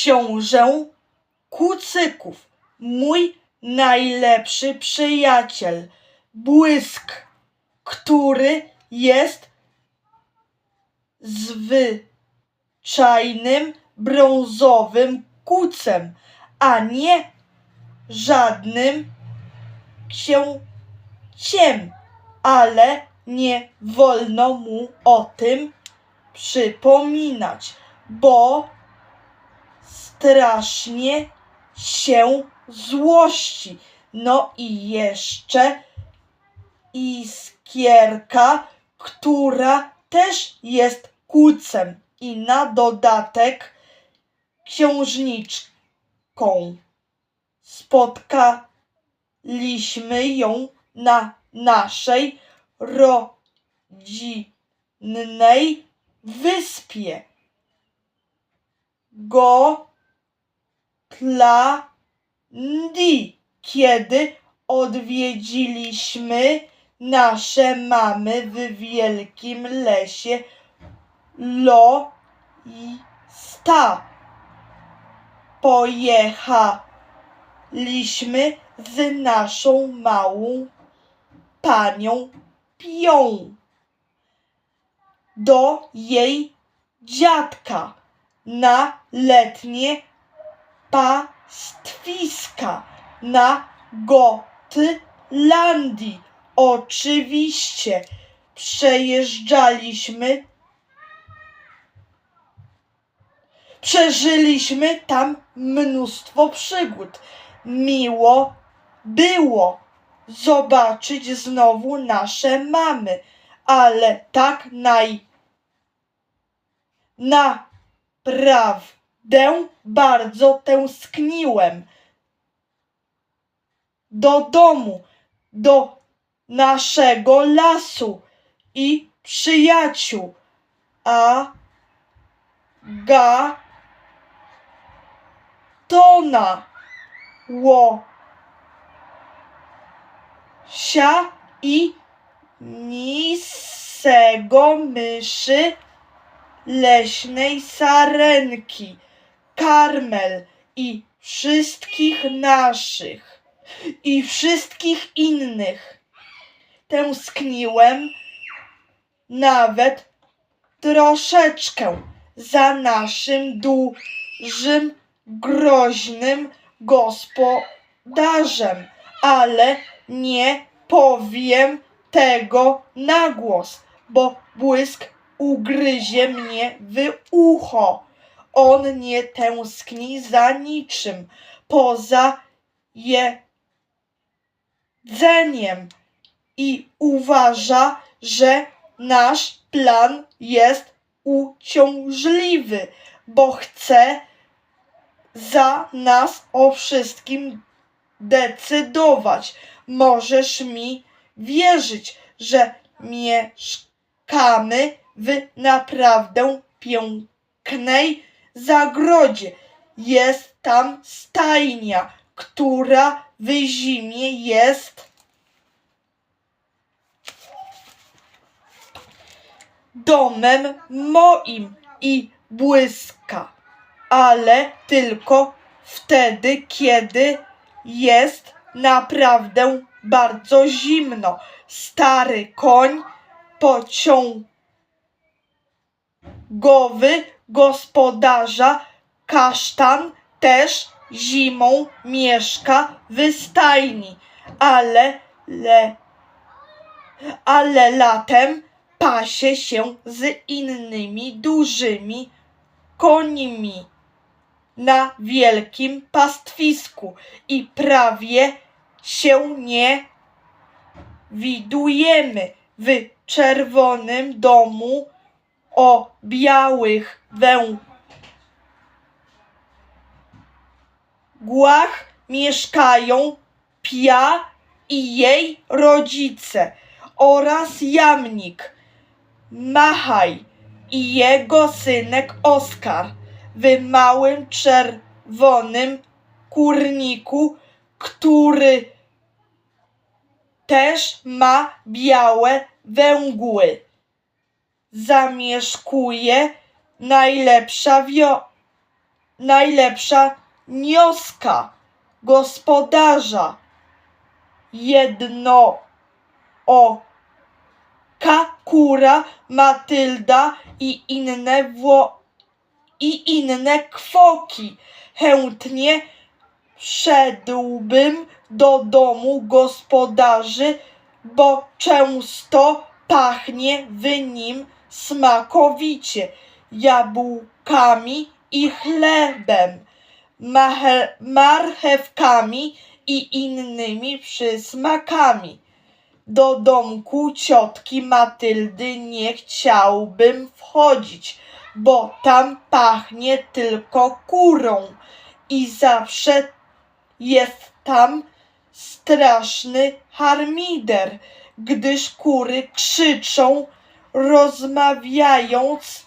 książę kucyków, mój najlepszy przyjaciel, błysk, który jest zwyczajnym brązowym kucem, a nie żadnym księciem, ale nie wolno mu o tym przypominać, bo strasznie się złości. No i jeszcze iskierka, która też jest kucem i na dodatek księżniczką. Spotkaliśmy ją na naszej rodzinnej wyspie. Kiedy odwiedziliśmy nasze mamy w wielkim lesie Loista. Pojechaliśmy z naszą małą panią Pią do jej dziadka na letnie pastwiska na Gotlandii. Oczywiście przejeżdżaliśmy, przeżyliśmy tam mnóstwo przygód. Miło było zobaczyć znowu nasze mamy, ale tak naj naprawdę bardzo tęskniłem do domu, do naszego lasu i przyjaciół. A Gatona, Łosia i Nisego myszy leśnej sarenki, karmel i wszystkich naszych i wszystkich innych. Tęskniłem nawet troszeczkę za naszym dużym, groźnym gospodarzem, ale nie powiem tego na głos, bo błysk ugryzie mnie w ucho. On nie tęskni za niczym poza jedzeniem i uważa, że nasz plan jest uciążliwy, bo chce za nas o wszystkim decydować. Możesz mi wierzyć, że mieszkamy w naprawdę pięknej zagrodzie. Jest tam stajnia, która w zimie jest domem moim i błyska, ale tylko wtedy, kiedy jest naprawdę bardzo zimno. Stary koń pociągowy gospodarza kasztan też zimą mieszka w stajni, ale, le, ale latem pasie się z innymi dużymi końmi na wielkim pastwisku i prawie się nie widujemy. W czerwonym domu o białych węgłach mieszkają Pia i jej rodzice oraz jamnik Machaj i jego synek Oskar w małym czerwonym kurniku, który też ma białe węgły. Zamieszkuje najlepsza najlepsza nioska gospodarza. Jedno oka kura Matylda i inne wło i inne kwoki. Chętnie wszedłbym do domu gospodarzy, bo często pachnie w nim smakowicie jabłkami i chlebem, marchewkami i innymi przysmakami. Do domku ciotki Matyldy nie chciałbym wchodzić, bo tam pachnie tylko kurą i zawsze jest tam straszny harmider, gdyż kury krzyczą, rozmawiając.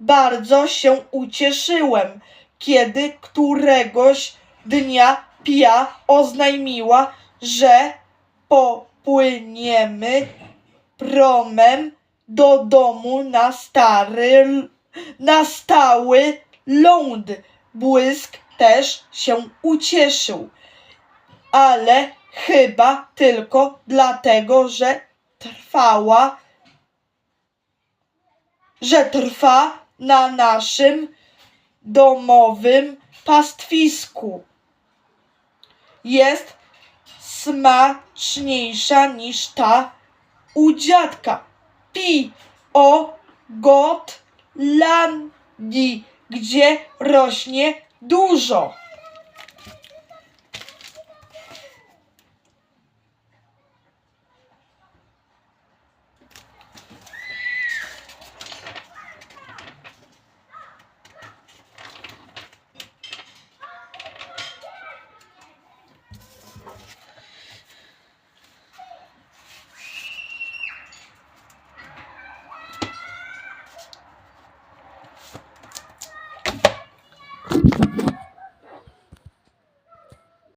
Bardzo się ucieszyłem, kiedy któregoś dnia Pia oznajmiła, że popłyniemy promem do domu na stary, na stały ląd. Błysk też się ucieszył, ale chyba tylko dlatego, że trwała, że trwa na naszym domowym pastwisku. Jest smaczniejsza niż ta u dziadka. Pi o Gotlandii, gdzie rośnie dużo.